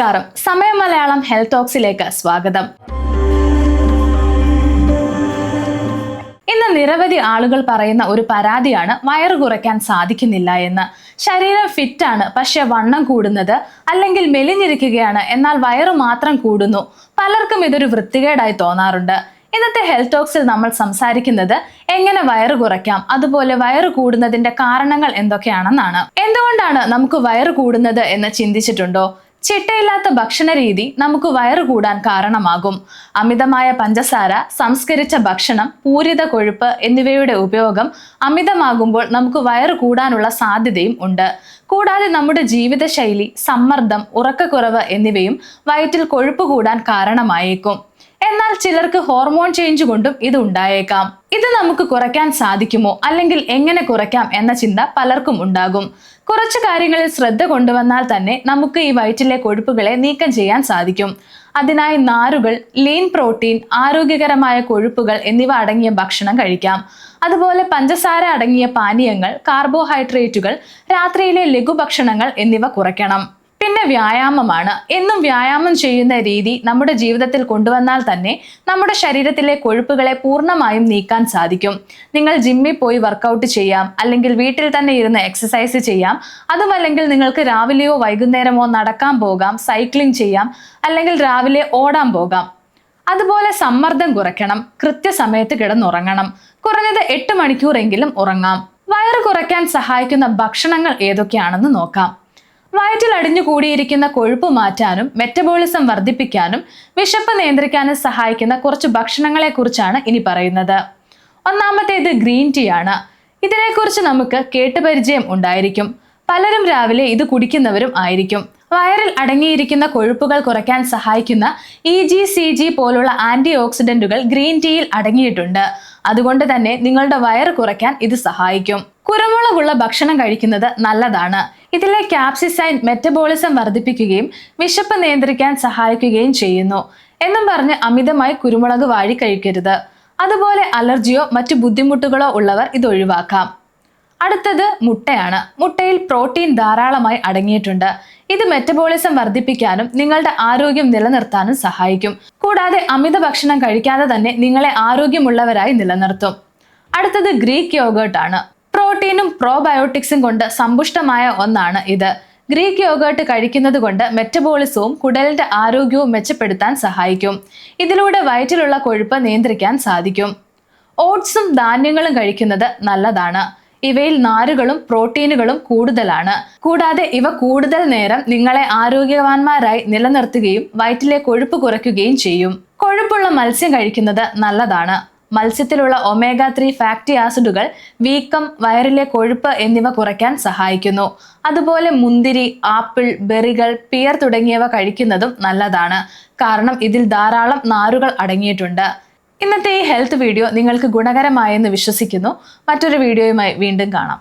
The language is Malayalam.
നമസ്കാരം. സമയം മലയാളം ഹെൽത്ത് ടോക്സിലേക്ക് സ്വാഗതം. ഇന്ന് നിരവധി ആളുകൾ പറയുന്ന ഒരു പരാതിയാണ് വയറ് കുറയ്ക്കാൻ സാധിക്കുന്നില്ല എന്ന്. ശരീരം ഫിറ്റാണ് പക്ഷെ വണ്ണം കൂടുന്നത് അല്ലെങ്കിൽ മെലിഞ്ഞിരിക്കുകയാണ് എന്നാൽ വയറ് മാത്രം കൂടുന്നു. പലർക്കും ഇതൊരു വൃത്തികേടായി തോന്നാറുണ്ട്. ഇന്നത്തെ ഹെൽത്ത് ടോക്സിൽ നമ്മൾ സംസാരിക്കുന്നത് എങ്ങനെ വയറ് കുറയ്ക്കാം അതുപോലെ വയറ് കൂടുന്നതിന്റെ കാരണങ്ങൾ എന്തൊക്കെയാണെന്നാണ്. എന്തുകൊണ്ടാണ് നമുക്ക് വയറ് കൂടുന്നത് എന്ന് ചിന്തിച്ചിട്ടുണ്ടോ? ചിട്ടയില്ലാത്ത ഭക്ഷണ രീതി നമുക്ക് വയറ് കൂടാൻ കാരണമാകും. അമിതമായ പഞ്ചസാര സംസ്കരിച്ച ഭക്ഷണം പൂരിത കൊഴുപ്പ് എന്നിവയുടെ ഉപയോഗം അമിതമാകുമ്പോൾ നമുക്ക് വയറ് കൂടാനുള്ള സാധ്യതയും ഉണ്ട്. കൂടാതെ നമ്മുടെ ജീവിതശൈലി സമ്മർദ്ദം ഉറക്കക്കുറവ് എന്നിവയും വയറ്റിൽ കൊഴുപ്പ് കൂടാൻ കാരണമായേക്കും. എന്നാൽ ചിലർക്ക് ഹോർമോൺ ചേഞ്ച് കൊണ്ടും ഇത് ഉണ്ടായേക്കാം. ഇത് നമുക്ക് കുറയ്ക്കാൻ സാധിക്കുമോ? അല്ലെങ്കിൽ എങ്ങനെ കുറയ്ക്കാം എന്ന ചിന്ത പലർക്കും ഉണ്ടാകും. കുറച്ച് കാര്യങ്ങളിൽ ശ്രദ്ധ കൊണ്ടുവന്നാൽ തന്നെ നമുക്ക് ഈ വയറ്റിലെ കൊഴുപ്പുകളെ നീക്കം ചെയ്യാൻ സാധിക്കും. അതിനായി നാരുകൾ ലീൻ പ്രോട്ടീൻ ആരോഗ്യകരമായ കൊഴുപ്പുകൾ എന്നിവ അടങ്ങിയ ഭക്ഷണം കഴിക്കാം. അതുപോലെ പഞ്ചസാര അടങ്ങിയ പാനീയങ്ങൾ കാർബോഹൈഡ്രേറ്റുകൾ രാത്രിയിലെ ലഘുഭക്ഷണങ്ങൾ എന്നിവ കുറയ്ക്കണം. വ്യായാമമാണ്. എന്നും വ്യായാമം ചെയ്യുന്ന രീതി നമ്മുടെ ജീവിതത്തിൽ കൊണ്ടുവന്നാൽ തന്നെ നമ്മുടെ ശരീരത്തിലെ കൊഴുപ്പുകളെ പൂർണമായും നീക്കാൻ സാധിക്കും. നിങ്ങൾ ജിമ്മിൽ പോയി വർക്കൗട്ട് ചെയ്യാം അല്ലെങ്കിൽ വീട്ടിൽ തന്നെ ഇരുന്ന് എക്സസൈസ് ചെയ്യാം. അതുമല്ലെങ്കിൽ നിങ്ങൾക്ക് രാവിലെയോ വൈകുന്നേരമോ നടക്കാൻ പോകാം സൈക്ലിംഗ് ചെയ്യാം അല്ലെങ്കിൽ രാവിലെ ഓടാൻ പോകാം. അതുപോലെ സമ്മർദ്ദം കുറയ്ക്കണം കൃത്യസമയത്ത് കിടന്നുറങ്ങണം. കുറഞ്ഞത് എട്ട് മണിക്കൂറെങ്കിലും ഉറങ്ങാം. വയറ് കുറയ്ക്കാൻ സഹായിക്കുന്ന ഭക്ഷണങ്ങൾ ഏതൊക്കെയാണെന്ന് നോക്കാം. വയറ്റിൽ അടിഞ്ഞു കൂടിയിരിക്കുന്ന കൊഴുപ്പ് മാറ്റാനും മെറ്റബോളിസം വർദ്ധിപ്പിക്കാനും വിശപ്പ് നിയന്ത്രിക്കാനും സഹായിക്കുന്ന കുറച്ച് ഭക്ഷണങ്ങളെ കുറിച്ചാണ് ഇനി പറയുന്നത്. ഒന്നാമത്തേത് ഗ്രീൻ ടീ ആണ്. ഇതിനെക്കുറിച്ച് നമുക്ക് കേട്ടുപരിചയം ഉണ്ടായിരിക്കും. പലരും രാവിലെ ഇത് കുടിക്കുന്നവരും ആയിരിക്കും. വയറിൽ അടങ്ങിയിരിക്കുന്ന കൊഴുപ്പുകൾ കുറയ്ക്കാൻ സഹായിക്കുന്ന ഇ ജി സി ജി പോലുള്ള ആന്റി ഓക്സിഡന്റുകൾ ഗ്രീൻ ടീയിൽ അടങ്ങിയിട്ടുണ്ട്. അതുകൊണ്ട് തന്നെ നിങ്ങളുടെ വയറ് കുറയ്ക്കാൻ ഇത് സഹായിക്കും. കുരുമുളകുള്ള ഭക്ഷണം കഴിക്കുന്നത് നല്ലതാണ്. ഇതിലെ ക്യാപ്സിസൈൻ മെറ്റബോളിസം വർദ്ധിപ്പിക്കുകയും വിശപ്പ് നിയന്ത്രിക്കാൻ സഹായിക്കുകയും ചെയ്യുന്നു. എന്നും പറഞ്ഞ് അമിതമായി കുരുമുളക് വാഴി കഴിക്കരുത്. അതുപോലെ അലർജിയോ മറ്റു ബുദ്ധിമുട്ടുകളോ ഉള്ളവർ ഇത് ഒഴിവാക്കാം. അടുത്തത് മുട്ടയാണ്. മുട്ടയിൽ പ്രോട്ടീൻ ധാരാളമായി അടങ്ങിയിട്ടുണ്ട്. ഇത് മെറ്റബോളിസം വർദ്ധിപ്പിക്കാനും നിങ്ങളുടെ ആരോഗ്യം നിലനിർത്താനും സഹായിക്കും. കൂടാതെ അമിത ഭക്ഷണം കഴിക്കാതെ തന്നെ നിങ്ങളെ ആരോഗ്യമുള്ളവരായി നിലനിർത്തും. അടുത്തത് ഗ്രീക്ക് യോഗേർട്ട് ആണ് പ്രോട്ടീനും പ്രോബയോട്ടിക്സും കൊണ്ട് സമ്പുഷ്ടമായ ഒന്നാണ് ഇത്. ഗ്രീക്ക് യോഗേർട്ട് കഴിക്കുന്നത് കൊണ്ട് മെറ്റബോളിസവും കുടലിന്റെ ആരോഗ്യവും മെച്ചപ്പെടുത്താൻ സഹായിക്കും. ഇതിലൂടെ വയറ്റിലുള്ള കൊഴുപ്പ് നിയന്ത്രിക്കാൻ സാധിക്കും. ഓട്സും ധാന്യങ്ങളും കഴിക്കുന്നത് നല്ലതാണ്. ഇവയിൽ നാരുകളും പ്രോട്ടീനുകളും കൂടുതലാണ്. കൂടാതെ ഇവ കൂടുതൽ നേരം നിങ്ങളെ ആരോഗ്യവാന്മാരായി നിലനിർത്തുകയും വയറ്റിലെ കൊഴുപ്പ് കുറയ്ക്കുകയും ചെയ്യും. കൊഴുപ്പുള്ള മത്സ്യം കഴിക്കുന്നത് നല്ലതാണ്. മത്സ്യത്തിലുള്ള ഒമേഗ ത്രീ ഫാറ്റി ആസിഡുകൾ വീക്കം വയറിലെ കൊഴുപ്പ് എന്നിവ കുറയ്ക്കാൻ സഹായിക്കുന്നു. അതുപോലെ മുന്തിരി ആപ്പിൾ ബെറികൾ പിയർ തുടങ്ങിയവ കഴിക്കുന്നതും നല്ലതാണ്. കാരണം ഇതിൽ ധാരാളം നാരുകൾ അടങ്ങിയിട്ടുണ്ട്. ഇന്നത്തെ ഈ ഹെൽത്ത് വീഡിയോ നിങ്ങൾക്ക് ഗുണകരമായെന്ന് വിശ്വസിക്കുന്നു. മറ്റൊരു വീഡിയോയുമായി വീണ്ടും കാണാം.